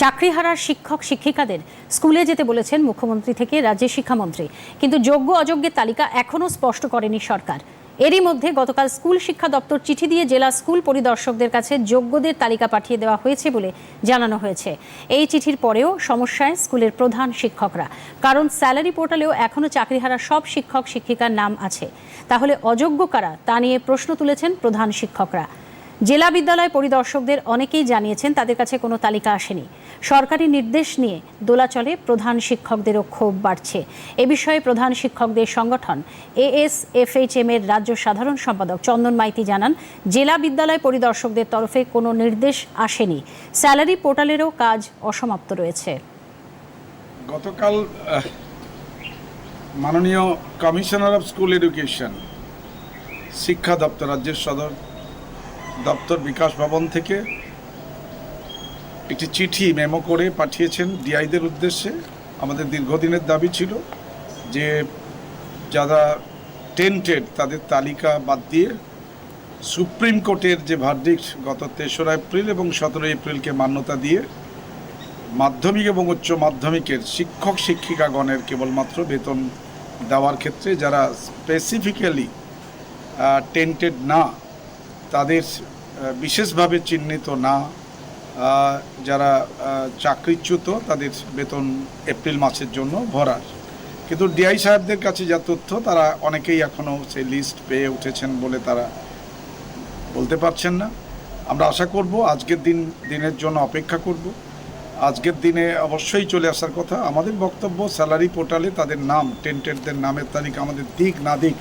চাকরিহারার শিক্ষক শিক্ষিকাদের স্কুলে যেতে বলেছেন মুখ্যমন্ত্রী থেকে রাজ্যের শিক্ষামন্ত্রী। কিন্তু যোগ্য অযোগ্যের তালিকা এখনও স্পষ্ট করেনি সরকার। এরই মধ্যে গতকাল স্কুল শিক্ষা দপ্তর চিঠি দিয়ে জেলা স্কুল পরিদর্শকদের কাছে যোগ্যদের তালিকা পাঠিয়ে দেওয়া হয়েছে বলে জানানো হয়েছে। এই চিঠির পরেও সমস্যায় স্কুলের প্রধান শিক্ষকরা। কারণ স্যালারি পোর্টালেও এখনও চাকরি চাকরিহারা সব শিক্ষক শিক্ষিকার নাম আছে। তাহলে অযোগ্য কারা তা নিয়ে প্রশ্ন তুলেছেন প্রধান শিক্ষকরা। জেলা বিদ্যালয় পরিদর্শকদের অনেকেই জানিয়েছেন তাদের কাছে কোনো তালিকা আসেনি। সরকারি নির্দেশ নিয়ে দোলাচলে প্রধান শিক্ষকদেরও ক্ষোভ বাড়ছে। এ বিষয়ে প্রধান শিক্ষকদের সংগঠন এএসএফএইচএম এর রাজ্য সাধারণ সম্পাদক চন্দন মাইতি জানান, জেলা বিদ্যালয় পরিদর্শকদের তরফে কোনো নির্দেশ আসেনি। স্যালারি পোর্টালেরও কাজ অসমাপ্ত রয়েছে। গতকাল মাননীয় কমিশনার অফ স্কুল এডুকেশন, শিক্ষা দপ্তর, রাজ্যের সদর দপ্তর বিকাশ ভবন থেকে একটি চিঠি মেমো করে পাঠিয়েছেন ডিআইদের উদ্দেশ্যে। আমাদের দীর্ঘদিনের দাবি ছিল যে যারা টেন্টেড তাদের তালিকা বাদ দিয়ে সুপ্রিম কোর্টের যে ভার্ডিক্ট গত তেসরা এপ্রিল এবং সতেরো এপ্রিলকে মান্যতা দিয়ে মাধ্যমিক এবং উচ্চ মাধ্যমিকের শিক্ষক শিক্ষিকাগণের কেবলমাত্র বেতন দেওয়ার ক্ষেত্রে যারা স্পেসিফিক্যালি টেন্টেড না তাদের বিশেষভাবে চিহ্নিত না যারা চাকরিচ্যুত, তাদের বেতন এপ্রিল মাসের জন্য ভরার। কিন্তু ডিআই সাহেবদের কাছে যা তথ্য, তারা অনেকেই এখনও সেই লিস্ট পেয়ে উঠেছেন বলে তারা বলতে পারছেন না। আমরা আশা করব আজকের দিন, দিনের জন্য অপেক্ষা করব। আজকের দিনে অবশ্যই চলে আসার কথা। আমাদের বক্তব্য, স্যালারি পোর্টালে তাদের নাম, টেন্টেডদের নামের তালিকা আমাদের দিক না দিক,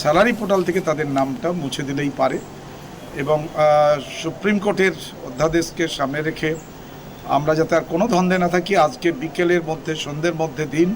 স্যালারি পোর্টাল থেকে তাদের নামটা মুছে দিলেই পারে। এবং সুপ্রিম কোর্টের অধ্যাদেশকে সামনে রেখে আমরা যাতে আর কোনো ধন্দে না থাকি, আজকে বিকেলের মধ্যে, সন্ধ্যের মধ্যে দিন